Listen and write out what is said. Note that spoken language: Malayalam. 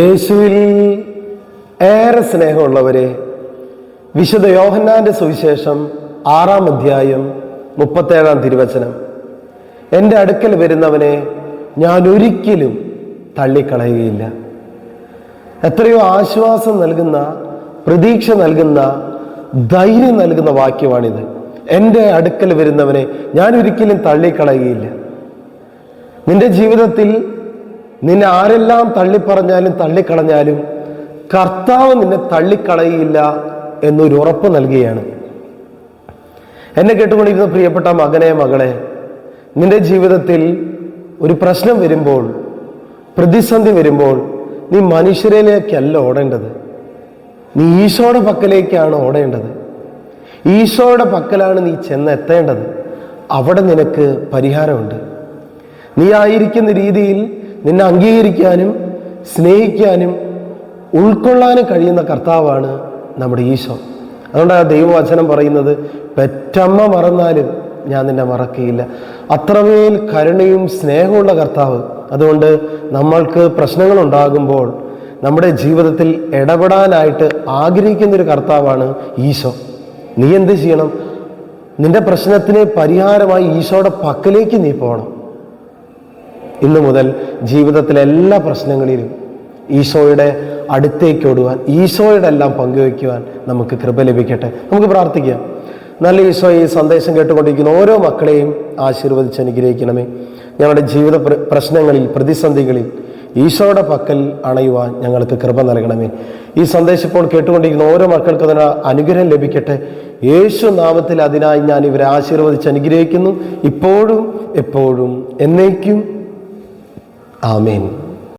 യേശുവിൽ ഏറെ സ്നേഹമുള്ളവരെ വിശുദ്ധ യോഹന്നാന്റെ സുവിശേഷം ആറാം അധ്യായം മുപ്പത്തേഴാം തിരുവചനം. എന്റെ അടുക്കൽ വരുന്നവനെ ഞാൻ ഒരിക്കലും തള്ളിക്കളയുകയില്ല. എത്രയോ ആശ്വാസം നൽകുന്ന പ്രതീക്ഷ നൽകുന്ന ധൈര്യം നൽകുന്ന വാക്യമാണിത്. എന്റെ അടുക്കൽ വരുന്നവനെ ഞാൻ ഒരിക്കലും തള്ളിക്കളയുകയില്ല. നിന്റെ ജീവിതത്തിൽ നിന്നെ ആരെല്ലാം തള്ളിപ്പറഞ്ഞാലും തള്ളിക്കളഞ്ഞാലും കർത്താവ് നിന്നെ തള്ളിക്കളയില്ല എന്നൊരു ഉറപ്പ് നൽകുകയാണ്. എന്നെ കേട്ടുകൊണ്ടിരുന്ന പ്രിയപ്പെട്ട മകനെ മകളെ നിന്റെ ജീവിതത്തിൽ ഒരു പ്രശ്നം വരുമ്പോൾ പ്രതിസന്ധി വരുമ്പോൾ നീ മനുഷ്യരിലേക്കല്ല ഓടേണ്ടത്. നീ ഈശോയുടെ പക്കലേക്കാണ് ഓടേണ്ടത്. ഈശോയുടെ പക്കലാണ് നീ ചെന്നെത്തേണ്ടത്. അവിടെ നിനക്ക് പരിഹാരമുണ്ട്. നീ ആയിരിക്കുന്ന രീതിയിൽ നിന്നെ അംഗീകരിക്കാനും സ്നേഹിക്കാനും ഉൾക്കൊള്ളാനും കഴിയുന്ന കർത്താവാണ് നമ്മുടെ ഈശോ. അതുകൊണ്ടാണ് ദൈവവചനം പറയുന്നത് പെറ്റമ്മ മറന്നാലും ഞാൻ നിന്നെ മറക്കുകയില്ല അത്രമേൽ കരുണയും സ്നേഹമുള്ള കർത്താവ്. അതുകൊണ്ട് നമ്മൾക്ക് പ്രശ്നങ്ങൾ ഉണ്ടാകുമ്പോൾ നമ്മുടെ ജീവിതത്തിൽ ഇടപെടാനായിട്ട് ആഗ്രഹിക്കുന്ന ഒരു കർത്താവാണ് ഈശോ. നീ എന്ത് ചെയ്യണം? നിന്റെ പ്രശ്നത്തിന് പരിഹാരമായി ഈശോയുടെ പക്കലേക്ക് നീ പോകണം. ഇന്നു മുതൽ ജീവിതത്തിലെ എല്ലാ പ്രശ്നങ്ങളിലും ഈശോയുടെ അടുത്തേക്ക് ഓടുവാൻ ഈശോയുടെ എല്ലാം പങ്കുവയ്ക്കുവാൻ നമുക്ക് കൃപ ലഭിക്കട്ടെ. നമുക്ക് പ്രാർത്ഥിക്കാം. നല്ല ഈശോ ഈ സന്ദേശം കേട്ടുകൊണ്ടിരിക്കുന്ന ഓരോ മക്കളെയും ആശീർവദിച്ച് അനുഗ്രഹിക്കണമേ. ഞങ്ങളുടെ ജീവിത പ്രശ്നങ്ങളിൽ പ്രതിസന്ധികളിൽ ഈശോയുടെ പക്കൽ അണയുവാൻ ഞങ്ങൾക്ക് കൃപ നൽകണമേ. ഈ സന്ദേശം ഇപ്പോൾ കേട്ടുകൊണ്ടിരിക്കുന്ന ഓരോ മക്കൾക്കും അതിന് അനുഗ്രഹം ലഭിക്കട്ടെ. യേശു നാമത്തിൽ അതിനായി ഞാൻ ഇവരെ ആശീർവദിച്ച് അനുഗ്രഹിക്കുന്നു. ഇപ്പോഴും എപ്പോഴും എന്നേക്കും ആമേൻ